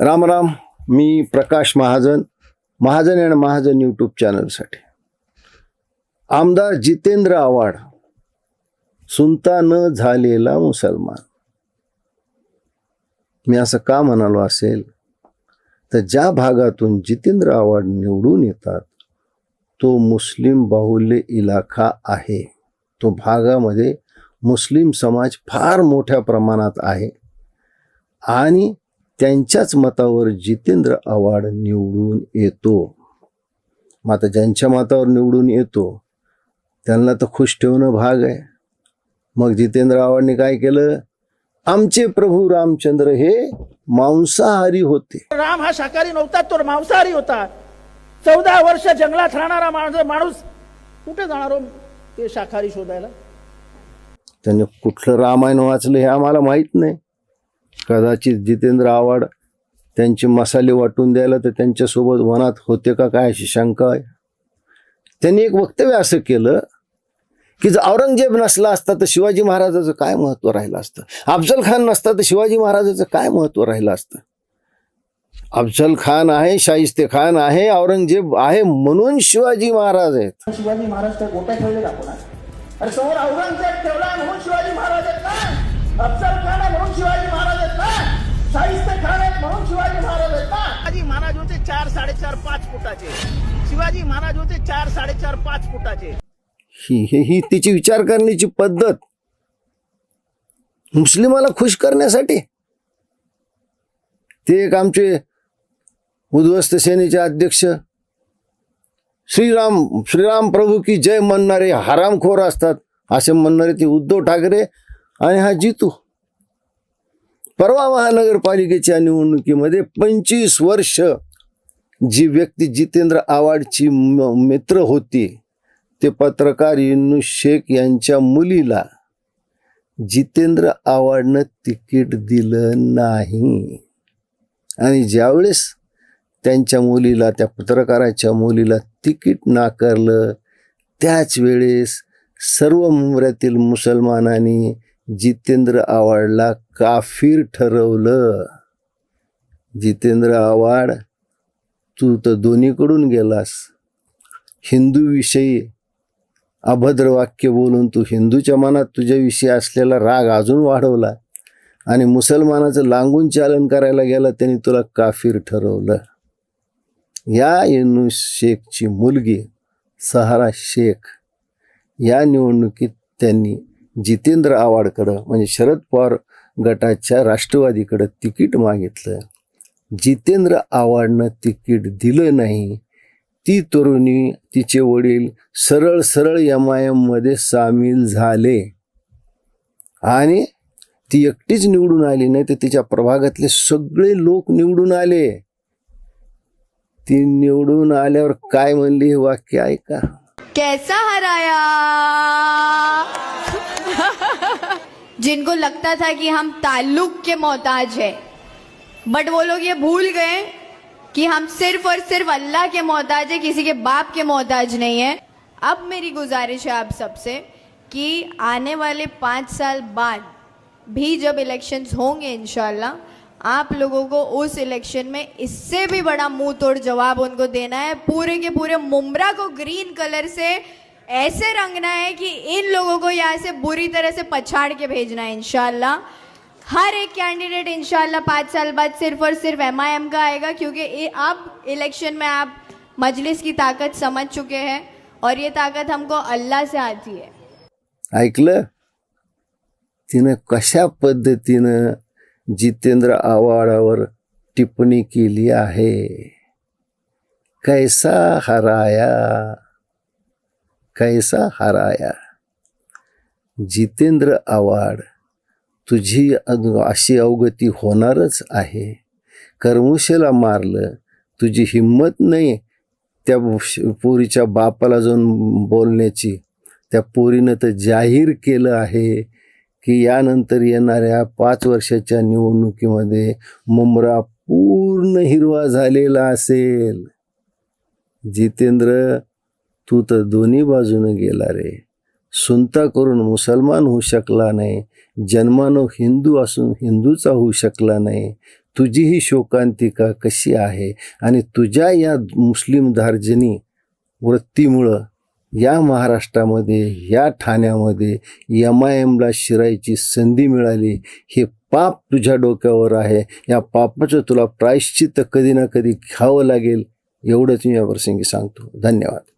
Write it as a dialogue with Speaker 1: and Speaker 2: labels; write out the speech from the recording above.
Speaker 1: राम राम मी Prakash Mahajan Mahajan and Mahajan YouTube चॅनलसाठी आमदार जितेंद्र आव्हाड सुनता न झालेला मुसलमान. मी असं का म्हणालो असेल? तर ज्या भागातून जितेंद्र आव्हाड निवडून येतात तो मुस्लिम बाहुल्य इलाका आहे. तो भागामध्ये मुस्लिम समाज फार मोठ्या प्रमाणात आहे. आणि त्यांच्याच मतावर जितेंद्र आव्हाड निवडून येतो. मग आता ज्यांच्या मतावर निवडून येतो त्यांना तर खुश ठेवणं भाग आहे. मग जितेंद्र आव्हाडने काय केलं? आमचे प्रभू रामचंद्र हे मांसाहारी होते.
Speaker 2: राम हा शाकाहारी नव्हता तो मांसाहारी होता. चौदा वर्ष जंगलात राहणारा माणूस माणूस कुठे जाणार हो ते शाकाहारी शोधायला?
Speaker 1: त्यांनी कुठलं रामायण वाचलं हे आम्हाला माहीत नाही. कदाचित जितेंद्र आव्हाड त्यांचे मसाले वाटून द्यायला तर त्यांच्यासोबत वनात होते का काय अशी शंका आहे. त्यांनी एक वक्तव्य असं केलं की जर औरंगजेब नसला असता तर शिवाजी महाराजाचं काय महत्त्व राहिलं असतं? अफजल खान नसता तर शिवाजी महाराजाचं काय महत्त्व राहिलं असतं? अफजल खान आहे शाहिस्ते खान आहे औरंगजेब आहे म्हणून शिवाजी महाराज आहेत.
Speaker 2: शिवाजी महाराज त्या गोट्या समोर औरंगजेब ठेवला म्हणून शिवाजी महाराज आहेत ना? अफजल खान म्हणून शिवाजी महाराज आहेत ना शाहिस्ते खान आहेत म्हणून शिवाजी महाराज आहेत ना शिवाजी महाराज होते चार साडेचार पाच फुटाचे. शिवाजी महाराज होते चार साडेचार पाच फुटाचे.
Speaker 1: ही ही ही तिची विचार करण्याची पद्धत. मुस्लिमाला खुश करण्यासाठी. ते एक आमचे उद्ध्वस्त सेनेचे अध्यक्ष. श्रीराम श्रीराम प्रभू की जय म्हणणारे हरामखोर असतात असे म्हणणारे ते उद्धव ठाकरे आणि हा जितू. परवा महानगरपालिकेच्या निवडणुकीमध्ये पंचवीस वर्ष जी व्यक्ती जितेंद्र आव्हाडची म- मित्र होती ते पत्रकार युनुस शेख यांच्या मुलीला जितेंद्र आव्हाडनं तिकीट दिलं नाही. आणि ज्यावेळेस त्यांच्या मुलीला त्या पत्रकाराच्या मुलीला तिकीट नाकारलं त्याच वेळेस सर्व मुंबऱ्यातील मुसलमानांनी जितेंद्र आव्हाडला काफीर ठरवलं. जितेंद्र आव्हाड तू तर दोन्हीकडून गेलास. हिंदूविषयी अभद्र वाक्य बोलून तू हिंदूच्या मनात तुझ्याविषयी असलेला राग अजून वाढवला आणि मुसलमानाचं लांगून चालन करायला गेला त्यांनी तुला काफीर ठरवलं. या युनुस शेखची मुलगी सहारा शेख या निवडणुकीत त्यांनी जितेंद्र आव्हाडकडं म्हणजे शरद पवार गटाच्या राष्ट्रवादीकडं तिकीट मागितलं. जितेंद्र आव्हाडनं तिकीट दिलं नाही. ती तरुणी तिचे वडील सरळ सरळ एम आय एममध्ये सामील झाले. आणि ती एकटीच निवडून आली नाही तर तिच्या प्रभागातले सगळे लोक निवडून आले. ती निवडून आल्यावर काय म्हणली हे वाक्य ऐका.
Speaker 3: कैसा हराया? जिनको लगता था कि हम ताल्लुक के मोहताज है। बट वो लोग ये भूल गए कि हम सिर्फ़ और सिर्फ़ अल्लाह के मोहताज है, किसी के बाप के मोहताज नहीं है। अब मेरी गुजारिश है आप सबसे कि आने वाले पाँच साल बाद भी जब इलेक्शंस होंगे, इंशाल्लाह, आप लोगों को उस इलेक्शन में इससे भी बड़ा मुँह तोड़ जवाब उनको देना है। पूरे के पूरे मुमरा को ग्रीन कलर से ऐसे रंगना है कि इन लोगों को यहाँ से बुरी तरह से पछाड़ के भेजना है, इंशाल्लाह। हर एक कैंडिडेट इंशाल्लाह पाँच साल बाद सिर्फ़ और सिर्फ़ एम का आएगा, क्योंकि अब इलेक्शन में आप मजलिस की ताकत समझ चुके हैं और ये ताकत हमको अल्लाह से आती है।
Speaker 1: ऐकलं? तिनं कशा पद्धतीनं जितेंद्र आव्हाडावर टिप्पणी केली आहे? कैसा हराया? कैसा हराया। जितेंद्र आवाड तुझी अशी अवगती होणारच आहे. करमुशेला मारलं तुझी हिंमत नाही त्या श- पोरीच्या बापाला जाऊन बोलण्याची. त्या पोरीनं तर जाहीर केलं आहे की यानंतर येणाऱ्या पाच वर्षाच्या निवडणुकीमध्ये मुमरा पूर्ण हिरवा झालेला असेल. जितेंद्र तू तर दोन्ही बाजूने गेला रे. सुनता करून मुसलमान होऊ शकला नाही. जन्मानं हिंदू असून हिंदूचा होऊ शकला नाही. तुझी ही शोकांतिका कशी आहे? आणि तुझ्या या मुस्लिम धार्जनी वृत्तीमुळं या महाराष्ट्रामध्ये या ठाण्यामध्ये एम आय एमला शिरायची संधी मिळाली. हे पाप तुझ्या डोक्यावर आहे. या पापाचं तुला प्रायश्चित्त कधी ना कधी घ्यावं लागेल. एवढंच मी या प्रसंगी सांगतो. धन्यवाद.